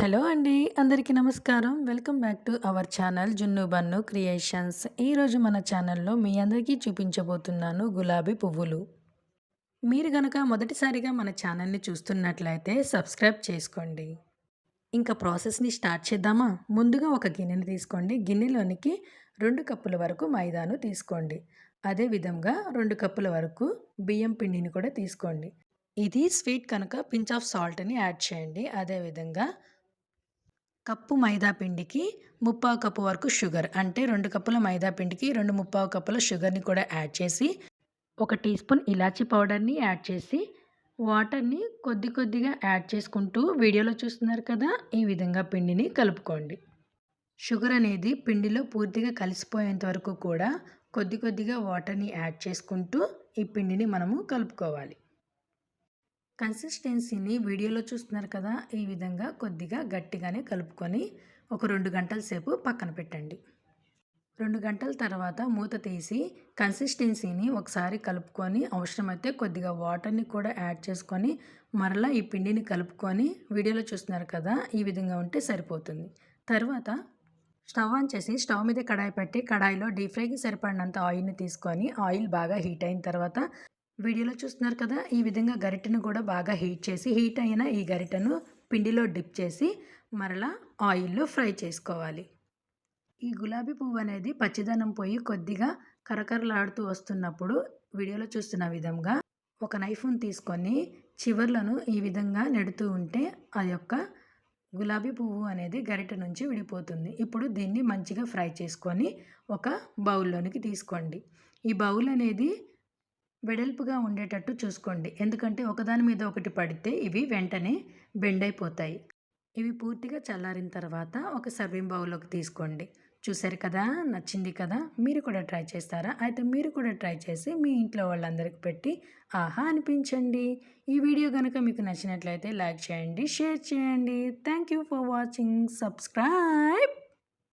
Hello అండి అందరికీ నమస్కారం. Welcome back to our channel Junnu Bannu creations. ఈరోజు మన ఛానల్లో మీ అందరికీ చూపించబోతున్నాను గులాబీ పువ్వులు. మీరు గనక మొదటిసారిగా మన ఛానల్ని చూస్తున్నట్లయితే సబ్స్క్రైబ్ చేసుకోండి. ఇంకా ప్రాసెస్ని స్టార్ట్ చేద్దామా? ముందుగా ఒక గిన్నెని తీసుకోండి. గిన్నెలోనికి రెండు కప్పుల వరకు మైదాను తీసుకోండి. అదేవిధంగా రెండు కప్పుల వరకు బియ్యం పిండిని కూడా తీసుకోండి. ఇది స్వీట్ కనుక పించ్ ఆఫ్ సాల్ట్ని యాడ్ చేయండి. అదేవిధంగా కప్పు మైదా పిండికి ముప్పావు కప్పు వరకు షుగర్. అంటే రెండు కప్పుల మైదా పిండికి రెండు ముప్పావు కప్పుల షుగర్ని కూడా యాడ్ చేసి ఒక టీ స్పూన్ ఇలాచీ పౌడర్ని యాడ్ చేసి వాటర్ని కొద్ది కొద్దిగా యాడ్ చేసుకుంటూ వీడియోలో చూస్తున్నారు కదా ఈ విధంగా పిండిని కలుపుకోండి. షుగర్ అనేది పిండిలో పూర్తిగా కలిసిపోయేంత వరకు కూడా కొద్ది కొద్దిగా వాటర్ని యాడ్ చేసుకుంటూ ఈ పిండిని మనము కలుపుకోవాలి. కన్సిస్టెన్సీని వీడియోలో చూస్తున్నారు కదా ఈ విధంగా కొద్దిగా గట్టిగానే కలుపుకొని ఒక రెండు గంటల సేపు పక్కన పెట్టండి. రెండు గంటల తర్వాత మూత తీసి కన్సిస్టెన్సీని ఒకసారి కలుపుకొని అవసరమైతే కొద్దిగా వాటర్ని కూడా యాడ్ చేసుకొని మరలా ఈ పిండిని కలుపుకొని వీడియోలో చూస్తున్నారు కదా ఈ విధంగా ఉంటే సరిపోతుంది. తర్వాత స్టవ్ ఆన్ చేసి స్టవ్ మీద కడాయి పెట్టి కడాయిలో డీప్ ఫ్రైకి సరిపడినంత ఆయిల్ని తీసుకొని ఆయిల్ బాగా హీట్ అయిన తర్వాత వీడియోలో చూస్తున్నారు కదా ఈ విధంగా గరిటెను కూడా బాగా హీట్ చేసి హీట్ అయిన ఈ గరిటెను పిండిలో డిప్ చేసి మరలా ఆయిల్లో ఫ్రై చేసుకోవాలి. ఈ గులాబీ పువ్వు అనేది పచ్చిదనం పోయి కొద్దిగా కరకరలాడుతూ వస్తున్నప్పుడు వీడియోలో చూస్తున్న విధంగా ఒక నైఫ్ను తీసుకొని చివర్లను ఈ విధంగా నెడుతూ ఉంటే ఆ యొక్క గులాబీ పువ్వు అనేది గరిట నుంచి విడిపోతుంది. ఇప్పుడు దీన్ని మంచిగా ఫ్రై చేసుకొని ఒక బౌల్లోనికి తీసుకోండి. ఈ బౌల్ అనేది వెడల్పుగా ఉండేటట్టు చూసుకోండి. ఎందుకంటే ఒకదాని మీద ఒకటి పడితే ఇవి వెంటనే బెండ్ అయిపోతాయి. ఇవి పూర్తిగా చల్లారిన తర్వాత ఒక సర్వింగ్ బౌల్లోకి తీసుకోండి. చూశారు కదా? నచ్చింది కదా? మీరు కూడా ట్రై చేస్తారా? అయితే మీరు కూడా ట్రై చేసి మీ ఇంట్లో వాళ్ళందరికీ పెట్టి ఆహా అనిపించండి. ఈ వీడియో కనుక మీకు నచ్చినట్లయితే లైక్ చేయండి షేర్ చేయండి. Thank you for watching. Subscribe.